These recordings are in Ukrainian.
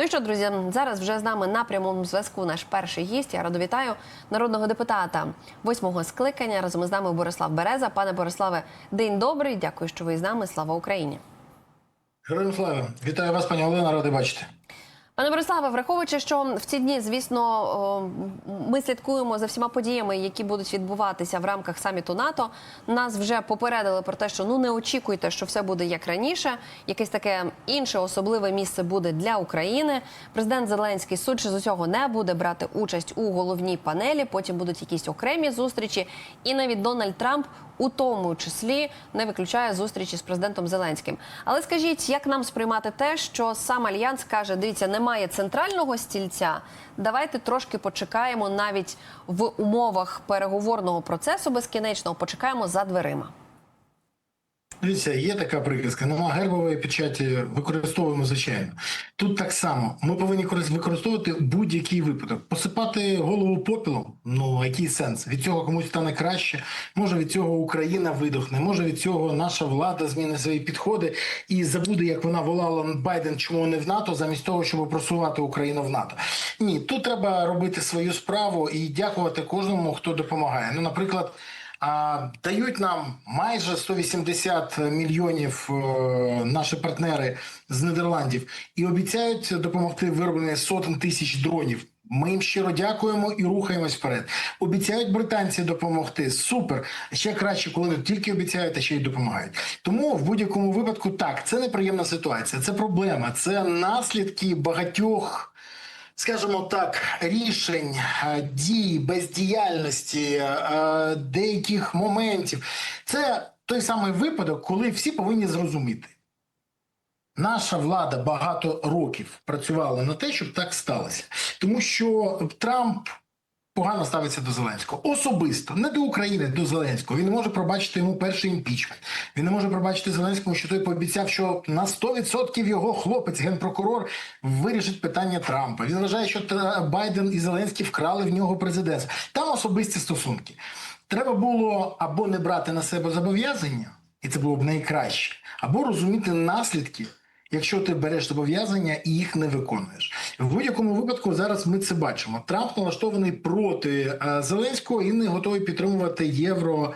Ну і що, друзі, зараз вже з нами на прямому зв'язку наш перший гість. Я радо вітаю народного депутата восьмого скликання. Разом із нами Борислав Береза. Пане Бориславе, день добрий. Дякую, що ви з нами. Слава Україні. Героям слава! Вітаю вас, пані Олена, ради бачити. Пане Бориславе, враховуючи, що в ці дні, звісно, ми слідкуємо за всіма подіями, які будуть відбуватися в рамках саміту НАТО. Нас вже попередили про те, що ну не очікуйте, що все буде як раніше. Якесь таке інше особливе місце буде для України. Президент Зеленський, судячи з усього, не буде брати участь у головній панелі. Потім будуть якісь окремі зустрічі, і навіть Дональд Трамп. У тому числі не виключає зустрічі з президентом Зеленським. Але скажіть, як нам сприймати те, що сам альянс каже: дивіться, немає центрального стільця. Давайте трошки почекаємо навіть в умовах переговорного процесу безкінечного. Почекаємо за дверима. Дивіться, є така приказка. Нема гербової печаті використовуємо звичайно. Тут так само. Ми повинні корис- використовувати будь-який випадок. Посипати голову попілом. Ну який сенс? Від цього комусь стане краще. Може від цього Україна видохне. Може від цього наша влада змінить свої підходи і забуде, як вона волала Байден, чому не в НАТО, замість того, щоб просувати Україну в НАТО. Ні, тут треба робити свою справу і дякувати кожному, хто допомагає. Ну, наприклад. Дають нам майже 180 мільйонів е, наші партнери з Нідерландів і обіцяють допомогти виробленні сотень тисяч дронів. Ми їм щиро дякуємо і рухаємось вперед. Обіцяють британці допомогти. Супер. Ще краще, коли не тільки обіцяють, а ще й допомагають. Тому в будь-якому випадку так, це неприємна ситуація, це проблема, це наслідки багатьох скажімо так, рішень, е, дій, бездіяльності, е, деяких моментів. Це той самий випадок, коли всі повинні зрозуміти. Наша влада багато років працювала на те, щоб так сталося. Тому що Трамп погано ставиться до Зеленського. Особисто, не до України, до Зеленського. Він не може пробачити йому перший імпічмент. Він не може пробачити Зеленському, що той пообіцяв, що на 100% його хлопець, генпрокурор, вирішить питання Трампа. Він вважає, що Байден і Зеленський вкрали в нього президентство. Там особисті стосунки. Треба було або не брати на себе зобов'язання, і це було б найкраще, або розуміти наслідки. Якщо ти береш зобов'язання і їх не виконуєш, в будь-якому випадку зараз ми це бачимо. Трамп налаштований проти е, Зеленського і не готовий підтримувати євро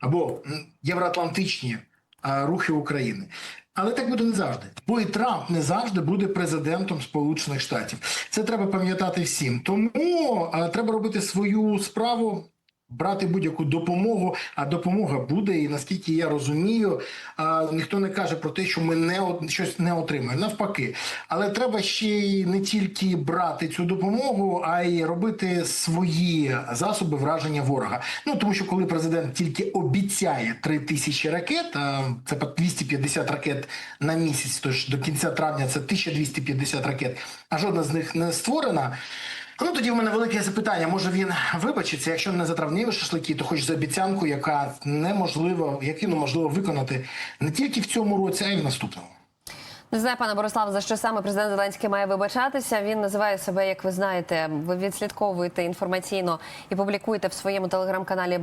або євроатлантичні е, рухи України. Але так буде не завжди, бо і Трамп не завжди буде президентом Сполучених Штатів. Це треба пам'ятати всім. Тому е, треба робити свою справу. Брати будь-яку допомогу, а допомога буде, і наскільки я розумію, ніхто не каже про те, що ми не щось не отримаємо. Навпаки, але треба ще й не тільки брати цю допомогу, а й робити свої засоби враження ворога. Ну тому що коли президент тільки обіцяє 3 тисячі ракет, а це по 250 ракет на місяць, тож до кінця травня це 1250 ракет, а жодна з них не створена. Ну тоді в мене велике запитання. Може він вибачиться, якщо не за шашлики, то хоч за обіцянку, яка неможливо, яку неможливо виконати не тільки в цьому році, а й в наступному. Не знаю, пане Борислав, за що саме президент Зеленський має вибачатися. Він називає себе, як ви знаєте, ви відслідковуєте інформаційно і публікуєте в своєму телеграм-каналі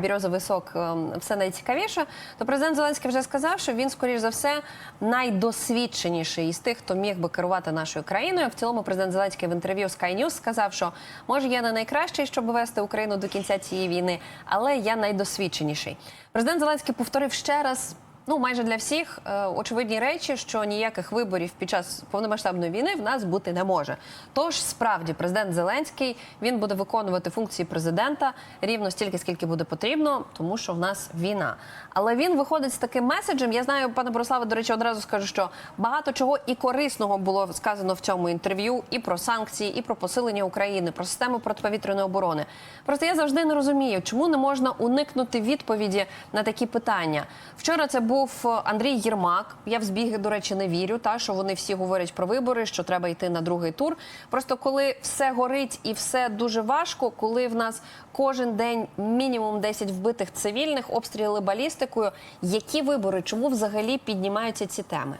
Бірьозовий сок ем, все найцікавіше. То президент Зеленський вже сказав, що він, скоріш за все, найдосвідченіший із тих, хто міг би керувати нашою країною. В цілому, президент Зеленський в інтерв'ю Sky News сказав, що може я не найкращий, щоб вести Україну до кінця цієї війни, але я найдосвідченіший. Президент Зеленський повторив ще раз. Ну, майже для всіх е, очевидні речі, що ніяких виборів під час повномасштабної війни в нас бути не може. Тож справді президент Зеленський він буде виконувати функції президента рівно стільки, скільки буде потрібно, тому що в нас війна. Але він виходить з таким меседжем. Я знаю, пане Бориславе, до речі, одразу скажу, що багато чого і корисного було сказано в цьому інтерв'ю, і про санкції, і про посилення України, про систему протиповітряної оборони. Просто я завжди не розумію, чому не можна уникнути відповіді на такі питання. Вчора це був Андрій Єрмак. Я в збіги, до речі, не вірю. Та що вони всі говорять про вибори, що треба йти на другий тур. Просто коли все горить і все дуже важко, коли в нас кожен день мінімум 10 вбитих цивільних, обстріли балістикою. Які вибори? Чому взагалі піднімаються ці теми?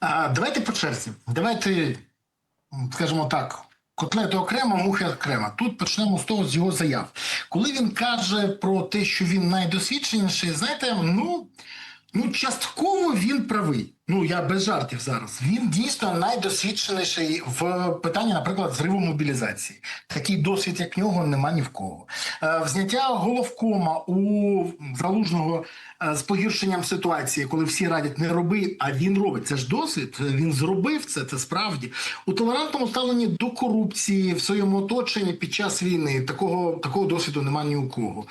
А, давайте по черзі. Давайте, скажімо так, котлети окремо, мухи окремо. Тут почнемо з того з його заяв. Коли він каже про те, що він найдосвідченіший, знаєте, ну, ну частково він правий. Ну я без жартів зараз. Він дійсно найдосвідченіший в питанні, наприклад, зриву мобілізації. Такий досвід, як в нього, нема ні в кого. Е, Взняття головкома у залужного е, з погіршенням ситуації, коли всі радять не роби, а він робить. Це ж досвід. Він зробив це. Це справді у толерантному ставленні до корупції в своєму оточенні під час війни. Такого такого досвіду немає ні у кого.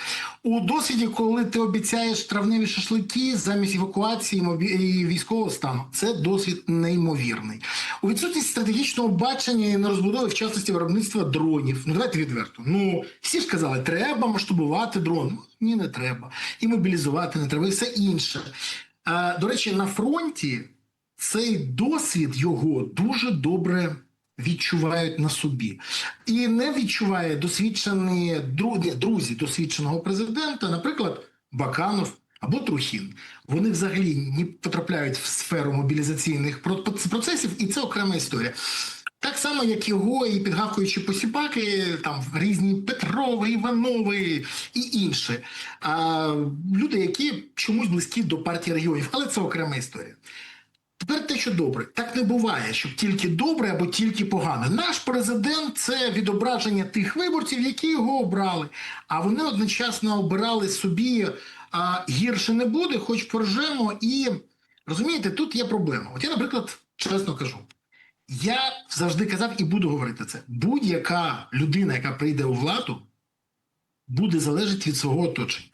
У досвіді, коли ти обіцяєш травневі шашлики замість евакуації і військового стану, це досвід неймовірний. У відсутність стратегічного бачення і нерозбудови в частності виробництва дронів. Ну давайте відверто. Ну всі ж казали, треба масштабувати дрон. Ну, Ні, не треба. І мобілізувати не треба, і все інше. А, до речі, на фронті цей досвід його дуже добре відчувають на собі. І не відчуває досвідчені друзі досвідченого президента, наприклад, Баканов або Трухін. Вони взагалі не потрапляють в сферу мобілізаційних процесів, і це окрема історія. Так само, як його і підгавкуючі посіпаки, там різні Петрови, Іванови і інші. А, люди, які чомусь близькі до партії регіонів, але це окрема історія. Тепер те, що добре, так не буває, щоб тільки добре або тільки погано. Наш президент це відображення тих виборців, які його обрали. А вони одночасно обирали собі а, гірше не буде, хоч поржемо. І розумієте, тут є проблема. От я, наприклад, чесно кажу. Я завжди казав і буду говорити це. Будь-яка людина, яка прийде у владу, буде залежати від свого оточення.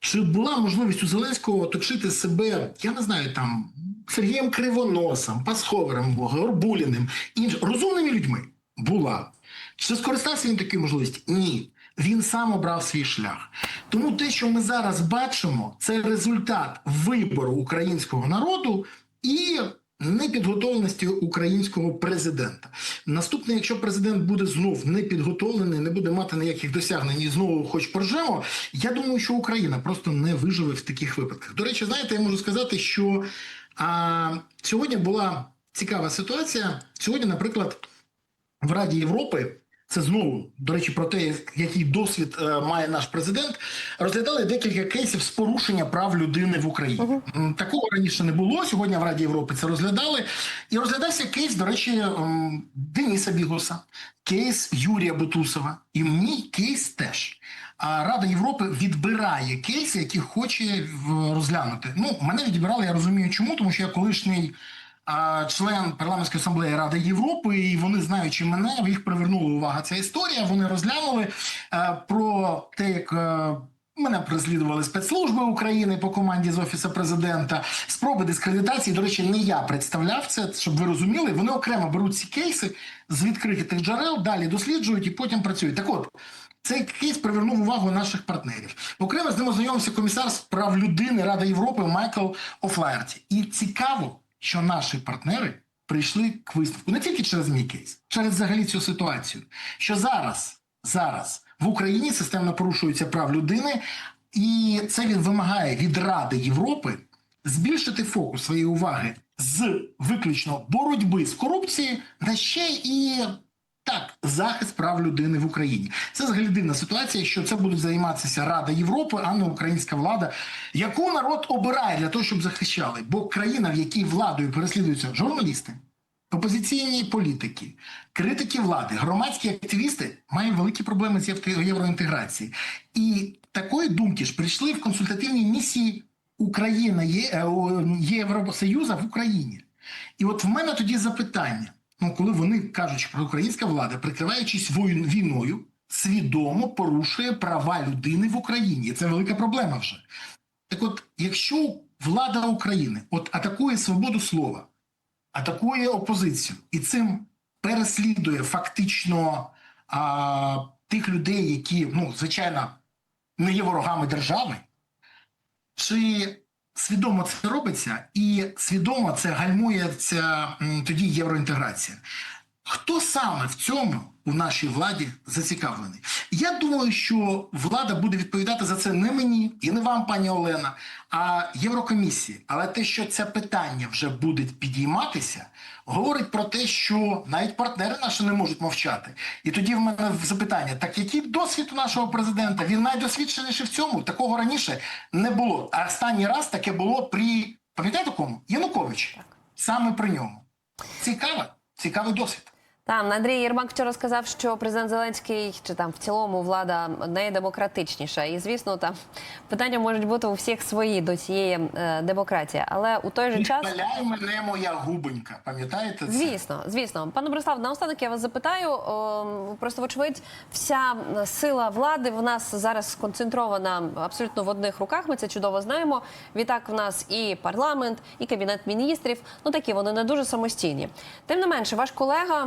Чи була можливість у Зеленського оточити себе, я не знаю, там Сергієм Кривоносом, Пасховером, Горбуліним, інш... розумними людьми? Була. Чи скористався він такою можливістю? Ні. Він сам обрав свій шлях. Тому те, що ми зараз бачимо, це результат вибору українського народу і непідготовленості українського президента. Наступне, якщо президент буде знов непідготовлений, не буде мати ніяких досягнень і знову хоч поржемо, я думаю, що Україна просто не виживе в таких випадках. До речі, знаєте, я можу сказати, що а, сьогодні була цікава ситуація. Сьогодні, наприклад, в Раді Європи. Це знову до речі про те, який досвід е, має наш президент. Розглядали декілька кейсів з порушення прав людини в Україні. М, Такого раніше не було. Сьогодні в Раді Європи це розглядали. І розглядався кейс, до речі, Дениса Бігоса, кейс Юрія Бутусова. І мій кейс теж. А Рада Європи відбирає кейси, які хоче розглянути. Ну, мене відбирали, я розумію, чому, тому що я колишній член парламентської асамблеї Ради Європи, і вони, знаючи мене, їх привернула увага ця історія. Вони розглянули е, про те, як. е, Мене переслідували спецслужби України по команді з офісу президента. Спроби дискредитації. До речі, не я представляв це, щоб ви розуміли. Вони окремо беруть ці кейси з відкритих джерел, далі досліджують і потім працюють. Так от. Цей кейс привернув увагу наших партнерів. Окремо з ним ознайомився комісар з прав людини Ради Європи Майкл Офлаерті. І цікаво, що наші партнери прийшли к висновку не тільки через мій кейс, через взагалі цю ситуацію. Що зараз, зараз в Україні системно порушуються прав людини, і це він вимагає від Ради Європи збільшити фокус своєї уваги з виключно боротьби з корупцією на ще і так, захист прав людини в Україні. Це взагалі дивна ситуація, що це будуть займатися Рада Європи, а не українська влада, яку народ обирає для того, щоб захищали. Бо країна, в якій владою переслідуються журналісти, опозиційні політики, критики влади, громадські активісти, має великі проблеми з євро- євроінтеграції. І такої думки ж прийшли в консультативній місії Україна є е, о, Євросоюзу в Україні. І от в мене тоді запитання. Ну, коли вони кажуть, що українська влада, прикриваючись війною, свідомо порушує права людини в Україні. Це велика проблема вже. Так от, якщо влада України от атакує свободу слова, атакує опозицію і цим переслідує фактично а, тих людей, які, ну, звичайно, не є ворогами держави, чи свідомо це робиться, і свідомо це гальмується тоді євроінтеграція. Хто саме в цьому у нашій владі зацікавлений? Я думаю, що влада буде відповідати за це не мені і не вам, пані Олена, а Єврокомісії. Але те, що це питання вже буде підійматися, говорить про те, що навіть партнери наші не можуть мовчати. І тоді в мене запитання: так який досвід у нашого президента? Він найдосвідченіший в цьому. Такого раніше не було. А останній раз таке було при пам'ятаєте кому? Янукович. саме при ньому. Цікаво, цікавий досвід. Там Андрій Єрмак вчора сказав, що президент Зеленський чи там в цілому влада найдемократичніша. І звісно, там питання можуть бути у всіх свої до цієї е, демократії. Але у той же час Відпаляй мене моя губонька. Пам'ятаєте це? Звісно, звісно, пане Борислав, наостанок я вас запитаю. о, Просто вочевидь, вся сила влади в нас зараз сконцентрована абсолютно в одних руках. Ми це чудово знаємо. Відтак, в нас і парламент, і кабінет міністрів. Ну такі вони не дуже самостійні. Тим не менше, ваш колега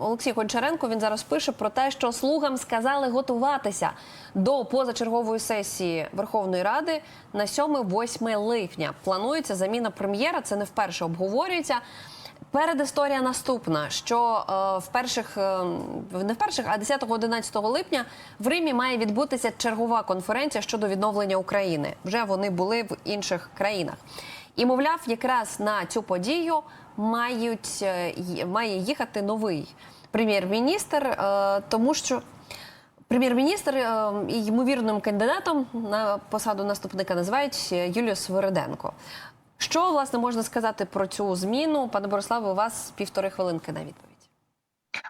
Олексій Гончаренко він зараз пише про те, що слугам сказали готуватися до позачергової сесії Верховної Ради на 7-8 липня. Планується заміна прем'єра. Це не вперше обговорюється. Передісторія наступна: що е, в перших е, не в а 10-11 липня в Римі має відбутися чергова конференція щодо відновлення України. Вже вони були в інших країнах. І мовляв, якраз на цю подію мають е, має їхати новий прем'єр-міністр, е, тому що Прем'єр-міністр е, і ймовірним кандидатом на посаду наступника називають е, Юлію Свириденко. Що власне можна сказати про цю зміну? Пане Бориславе, у вас півтори хвилинки на відповідь.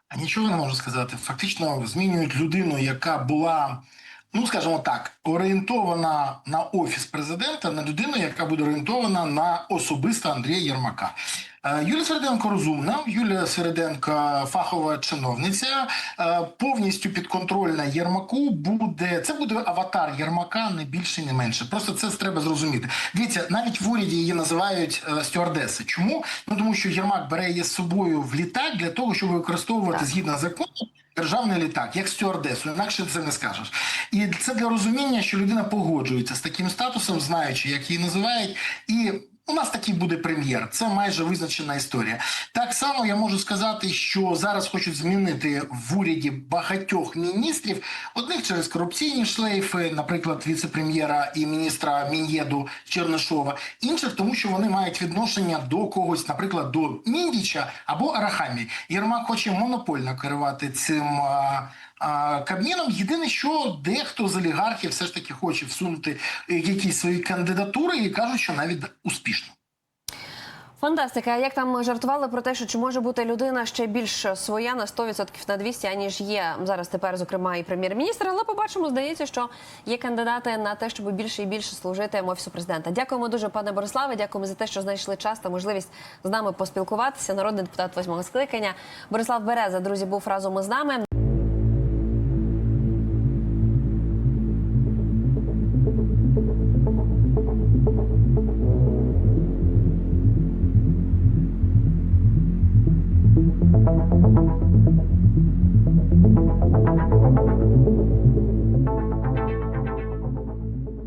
А нічого не можу сказати. Фактично змінюють людину, яка була, ну скажімо так, орієнтована на офіс президента, на людину, яка буде орієнтована на особисто Андрія Єрмака. Е, Юлія Середенко розумна, Юлія Середенко фахова чиновниця, е, повністю підконтрольна Єрмаку буде. Це буде аватар Єрмака, не більше, не менше. Просто це треба зрозуміти. Дивіться, навіть в уряді її називають е, стюардеси. Чому? Ну тому що Єрмак бере її з собою в літак для того, щоб використовувати згідно закону. Державний літак, як стюардесу, інакше це не скажеш. І це для розуміння, що людина погоджується з таким статусом, знаючи, як її називають, і у нас такий буде прем'єр. Це майже визначена історія. Так само я можу сказати, що зараз хочуть змінити в уряді багатьох міністрів. Одних через корупційні шлейфи, наприклад, віце-прем'єра і міністра Мін'єду Чернишова, інших, тому що вони мають відношення до когось, наприклад, до Міндіча або Арахамі. Єрмак хоче монопольно керувати цим. Кабміном єдине, що дехто з олігархів все ж таки хоче всунути е, якісь свої кандидатури і кажуть, що навіть успішно. Фантастика. Як там жартували про те, що чи може бути людина ще більш своя на 100% на 200, аніж є зараз тепер, зокрема, і прем'єр-міністр. Але побачимо, здається, що є кандидати на те, щоб більше і більше служити офісу президента. Дякуємо дуже, пане Бориславе. Дякуємо за те, що знайшли час та можливість з нами поспілкуватися. Народний депутат восьмого скликання Борислав Береза, друзі, був разом із нами.